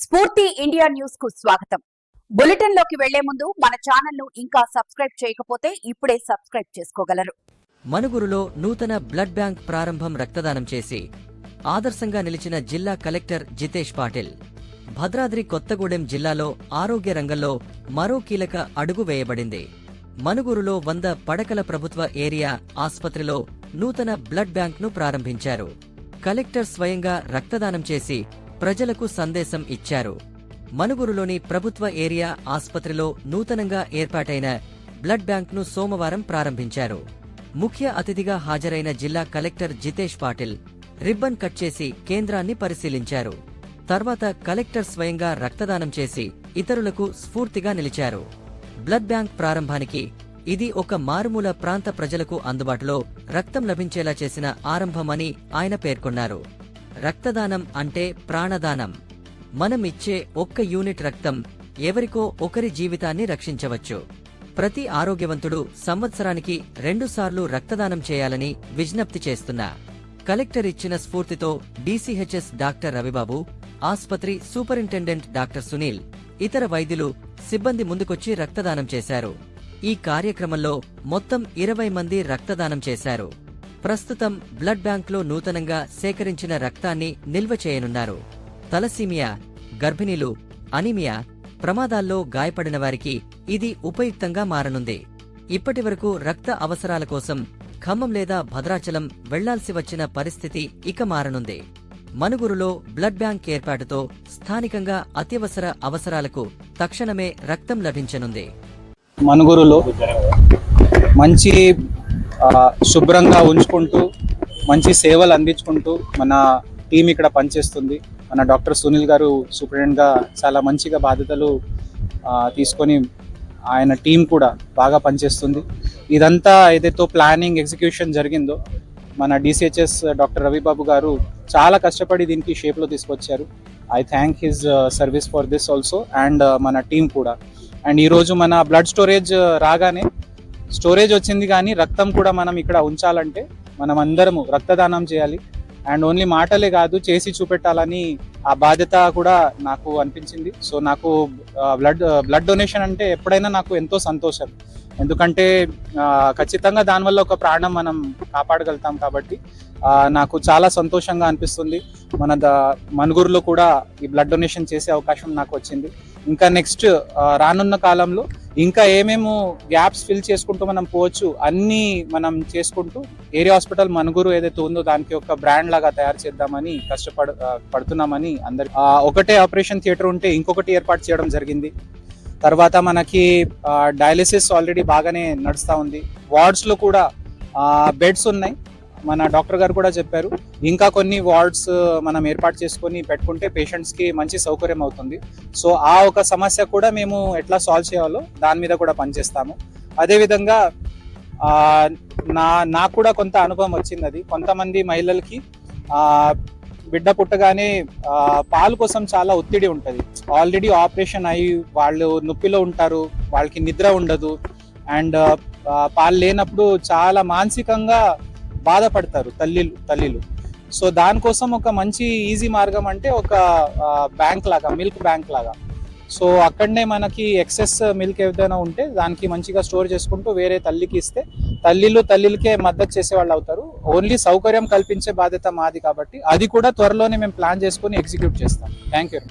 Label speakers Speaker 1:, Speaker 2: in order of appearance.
Speaker 1: స్ఫూర్తి ఇండియా న్యూస్కు స్వాగతం. బులెటిన్లోకి వెళ్ళే ముందు మన ఛానల్ను ఇంకా సబ్స్క్రైబ్ చేయకపోతే ఇప్పుడే సబ్స్క్రైబ్ చేసుకోగలరు.
Speaker 2: మనుగురులో నూతన బ్లడ్ బ్యాంక్ ప్రారంభం రక్తదానం చేసి ఆదర్శంగా నిలిచిన జిల్లా కలెక్టర్ జితేష్ పాటిల్ భద్రాద్రి కొత్తగూడెం జిల్లాలో ఆరోగ్య రంగంలో మరో కీలక అడుగు వేయబడింది. మనుగురులో వంద పడకల ప్రభుత్వ ఏరియా ఆసుపత్రిలో నూతన బ్లడ్ బ్యాంక్ను ప్రారంభించారు. కలెక్టర్ స్వయంగా రక్తదానం చేసి ప్రజలకు సందేశం ఇచ్చారు. మనుగురులోని ప్రభుత్వ ఏరియా ఆస్పత్రిలో నూతనంగా ఏర్పాటైన బ్లడ్ బ్యాంక్ను సోమవారం ప్రారంభించారు. ముఖ్య అతిథిగా హాజరైన జిల్లా collector Jitesh Patil ribbon cut చేసి కేంద్రాన్ని పరిశీలించారు. తర్వాత కలెక్టర్ స్వయంగా రక్తదానం చేసి ఇతరులకు స్ఫూర్తిగా నిలిచారు. బ్లడ్ బ్యాంక్ ప్రారంభానికి ఇది ఒక మారుమూల ప్రాంత ప్రజలకు అందుబాటులో రక్తం లభించేలా చేసిన ఆరంభమని ఆయన పేర్కొన్నారు. రక్తదానం అంటే ప్రాణదానం. మనం ఇచ్చే ఒక్క యూనిట్ రక్తం ఎవరికో ఒకరి జీవితాన్ని రక్షించవచ్చు. ప్రతి ఆరోగ్యవంతుడు సంవత్సరానికి రెండుసార్లు రక్తదానం చేయాలని విజ్ఞప్తి చేస్తున్నా. కలెక్టర్ ఇచ్చిన స్ఫూర్తితో డీసీహెచ్ఎస్ డాక్టర్ రవిబాబు ఆస్పత్రి సూపరింటెండెంట్ డాక్టర్ సునీల్ ఇతర వైద్యులు సిబ్బంది ముందుకొచ్చి రక్తదానం చేశారు. ఈ కార్యక్రమంలో మొత్తం ఇరవై మంది రక్తదానం చేశారు. ప్రస్తుతం బ్లడ్ బ్యాంక్లో నూతనంగా సేకరించిన రక్తాన్ని నిల్వ చేయనున్నారు. తలసీమియా గర్భిణీలు అనిమియా ప్రమాదాల్లో గాయపడిన వారికి ఇది ఉపయుక్తంగా మారనుంది. ఇప్పటివరకు రక్త అవసరాల కోసం ఖమ్మం లేదా భద్రాచలం వెళ్ళాల్సి వచ్చిన పరిస్థితి ఇక మారనుంది. మనుగురులో బ్లడ్ బ్యాంక్ ఏర్పాటుతో స్థానికంగా అత్యవసర అవసరాలకు తక్షణమే రక్తం లభించనుంది.
Speaker 3: మనుగురులో మంచి శుభ్రంగా ఉంచుకుంటూ మంచి సేవలు అందించుకుంటూ మన టీం ఇక్కడ పనిచేస్తుంది. మన డాక్టర్ సునీల్ గారు సూపరింటెండెంట్గా చాలా మంచిగా బాధ్యతలు తీసుకొని ఆయన టీం కూడా బాగా పనిచేస్తుంది. ఇదంతా ఏదైతే ప్లానింగ్ ఎగ్జిక్యూషన్ జరిగిందో మన డిసిహెచ్ఎస్ డాక్టర్ రవిబాబు గారు చాలా కష్టపడి దీనికి షేప్లో తీసుకొచ్చారు. I thank his service for this also and మన టీం కూడా. అండ్ ఈరోజు మన బ్లడ్ స్టోరేజ్ రాగానే స్టోరేజ్ వచ్చింది కానీ రక్తం కూడా మనం ఇక్కడ ఉంచాలంటే మనం అందరము రక్తదానం చేయాలి. అండ్ ఓన్లీ మాటలే కాదు చేసి చూపెట్టాలని ఆ బాధ్యత కూడా నాకు అనిపించింది. సో నాకు బ్లడ్ బ్లడ్ డొనేషన్ అంటే ఎప్పుడైనా నాకు ఎంతో సంతోషం. ఎందుకంటే ఖచ్చితంగా దానివల్ల ఒక ప్రాణం మనం కాపాడగలుగుతాం కాబట్టి నాకు చాలా సంతోషంగా అనిపిస్తుంది. మన ద మనుగురులో కూడా ఈ బ్లడ్ డొనేషన్ చేసే అవకాశం నాకు వచ్చింది. ఇంకా నెక్స్ట్ రానున్న కాలంలో ఇంకా ఏమేమో గ్యాప్స్ ఫిల్ చేసుకుంటూ మనం పోవచ్చు అన్నీ మనం చేసుకుంటూ ఏరియా హాస్పిటల్ మనుగురు ఏదైతే ఉందో దానికి ఒక బ్రాండ్ లాగా తయారు చేద్దామని కష్టపడ పడుతున్నామని అందరి ఒకటే ఆపరేషన్ థియేటర్ ఉంటే ఇంకొకటి ఏర్పాటు చేయడం జరిగింది. తర్వాత మనకి డయాలిసిస్ ఆల్రెడీ బాగానే నడుస్తూ ఉంది. వార్డ్స్లో కూడా బెడ్స్ ఉన్నాయి. మన డాక్టర్ గారు కూడా చెప్పారు. ఇంకా కొన్ని వార్డ్స్ మనం ఏర్పాటు చేసుకొని పెట్టుకుంటే పేషెంట్స్కి మంచి సౌకర్యం అవుతుంది. సో ఆ ఒక సమస్య కూడా మేము ఎట్లా సాల్వ్ చేయాలో దాని మీద కూడా పనిచేస్తాము. అదేవిధంగా నా నాకు కూడా కొంత అనుభవం వచ్చింది అది. కొంతమంది మహిళలకి బిడ్డ పుట్టగానే పాలు కోసం చాలా ఒత్తిడి ఉంటుంది. ఆల్రెడీ ఆపరేషన్ అయ్యి వాళ్ళు నొప్పిలో ఉంటారు వాళ్ళకి నిద్ర ఉండదు. అండ్ పాలు లేనప్పుడు చాలా మానసికంగా బాధపడతారు తల్లిలు తల్లిలు. సో దానికోసం ఒక మంచి ఈజీ మార్గం అంటే ఒక బ్యాంక్ లాగా మిల్క్ బ్యాంక్ లాగా. సో అక్కడనే మనకి ఎక్సెస్ మిల్క్ ఏదైనా ఉంటే దానికి మంచిగా స్టోర్ చేసుకుంటూ వేరే తల్లికి ఇస్తే తల్లిలు తల్లిలకే మద్దతు చేసే వాళ్ళు అవుతారు. ఓన్లీ సౌకర్యం కల్పించే బాధ్యత మాది కాబట్టి అది కూడా త్వరలోనే మేము ప్లాన్ చేసుకొని ఎగ్జిక్యూట్ చేస్తాం. Thank you.